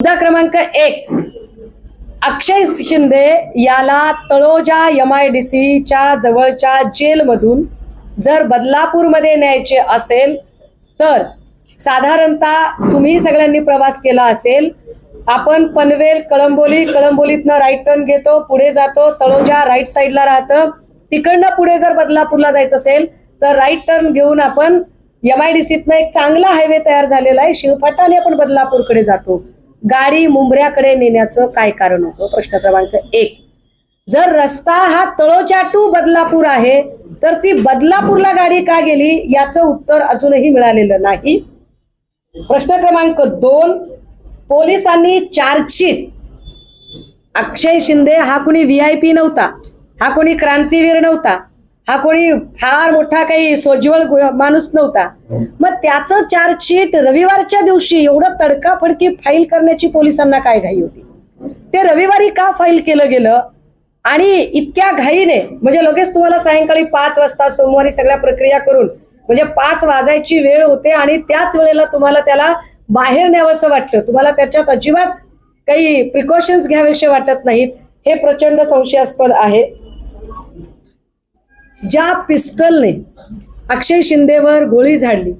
मुद्दा क्रमांक एक. अक्षय शिंदे याला तळोजा एम आय डी सीच्या जवळच्या जेलमधून जर बदलापूरमध्ये न्यायचे असेल तर साधारणतः तुम्ही सगळ्यांनी प्रवास केला असेल. आपण पनवेल कळंबोली कळंबोलीतनं राईट टर्न घेतो पुढे जातो तळोजा राईट साईडला राहतं. तिकडनं पुढे जर बदलापूरला जायचं असेल तर राईट टर्न घेऊन आपण एम आय डी सीतनं एक चांगला हायवे तयार झालेला आहे. शिवफाटाने आपण बदलापूरकडे जातो. गाडी मुंबऱ्याकडे नेण्याचं काय कारण होतं? प्रश्न क्रमांक एक. जर रस्ता हा तळोचाटू बदलापूर आहे तर ती बदलापूरला गाडी का गेली? याचं उत्तर अजूनही मिळालेलं नाही. प्रश्न क्रमांक दोन. पोलिसांनी चार्जशीट. अक्षय शिंदे हा कोणी व्ही आय पी नव्हता. हा कोणी क्रांतीवीर नव्हता. हा कोणी फार मोठा काही सोज्वळ गु- माणूस नव्हता. मग त्याचं चार्जशीट रविवारच्या दिवशी एवढं तडकाफडकी फाईल करण्याची पोलिसांना काय घाई होती? ते रविवारी का फाईल केलं गेलं? आणि इतक्या घाईने म्हणजे लगेच तुम्हाला सायंकाळी पाच वाजता सोमवारी सगळ्या प्रक्रिया करून म्हणजे पाच वाजायची वेळ होते आणि त्याच वेळेला तुम्हाला त्याला बाहेर न्यावंसं वाटतं तुम्हाला त्याच्यात अजिबात काही प्रिकॉशन्स घ्यावेसे वाटत नाहीत. हे प्रचंड संशयास्पद आहे. ज्या पिस्टलने अक्षय शिंदेवर गोळी झाडली.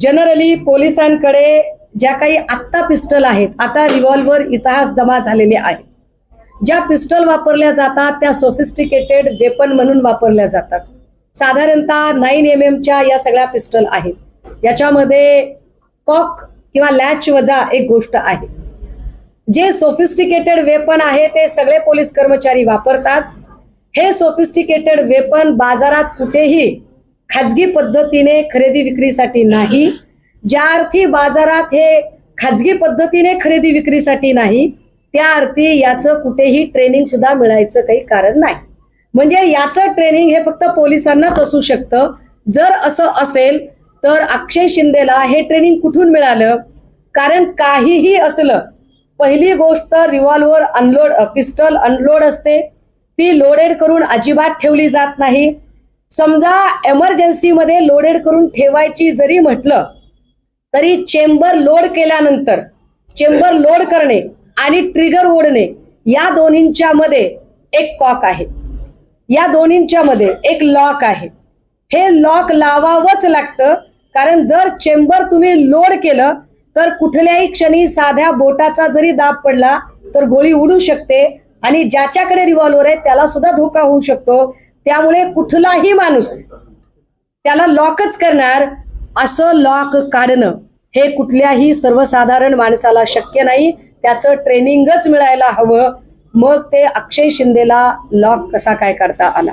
जनरली पोलिसांकडे ज्या काही आत्ता पिस्टल आहेत आता रिव्हॉल्वर इतिहास जमा झालेले आहेत. ज्या पिस्टल वापरल्या जातात त्या सोफिस्टिकेटेड वेपन म्हणून वापरल्या जातात. साधारणतः नाईन एम एमच्या या सगळ्या पिस्टल आहेत. याच्यामध्ये कॉक किंवा लॅच वजा एक गोष्ट आहे. जे सोफिस्टिकेटेड वेपन आहे ते सगळे पोलीस कर्मचारी वापरतात. हे सोफिस्टिकेटेड वेपन बाजारात कुठेही खाजगी पद्धतीने खरेदी विक्रीसाठी नाही. ज्या अर्थी बाजारात हे खाजगी पद्धतीने खरेदी विक्रीसाठी नाही त्या अर्थी याचं कुठेही ट्रेनिंग सुद्धा मिळायचं काही कारण नाही. म्हणजे याचं ट्रेनिंग हे फक्त पोलिसांनाच असू शकतं. जर असं असेल तर अक्षय शिंदेला हे ट्रेनिंग कुठून मिळालं? कारण काहीही असलं पहिली गोष्ट रिव्हॉल्वर अनलोड पिस्टल अनलोड असते. ती लोडेड करून अजिबात ठेवली जात नाही. समजा एमर्जन्सीमध्ये लोडेड करून ठेवायची जरी म्हटलं तरी चेंबर लोड केल्यानंतर चेंबर लोड करणे आणि ट्रिगर ओढणे या दोन्हींच्या मध्ये एक कॉक आहे. या दोन्हींच्या मध्ये एक लॉक आहे. हे लॉक लावावंच लागतं कारण जर चेंबर तुम्ही लोड केलं तर कुठल्याही क्षणी साध्या बोटाचा जरी दाब पडला तर गोळी उडू शकते. आणि ज्याच्याकडे रिव्हॉल्वर आहे त्याला सुद्धा धोका होऊ शकतो. त्यामुळे कुठलाही माणूस त्याला लॉकच करणार असं लॉक काढणं हे कुठल्याही सर्वसाधारण माणसाला शक्य नाही. त्याचं ट्रेनिंगच मिळायला हवं. मग ते अक्षय शिंदेला लॉक कसा काय काढता आला?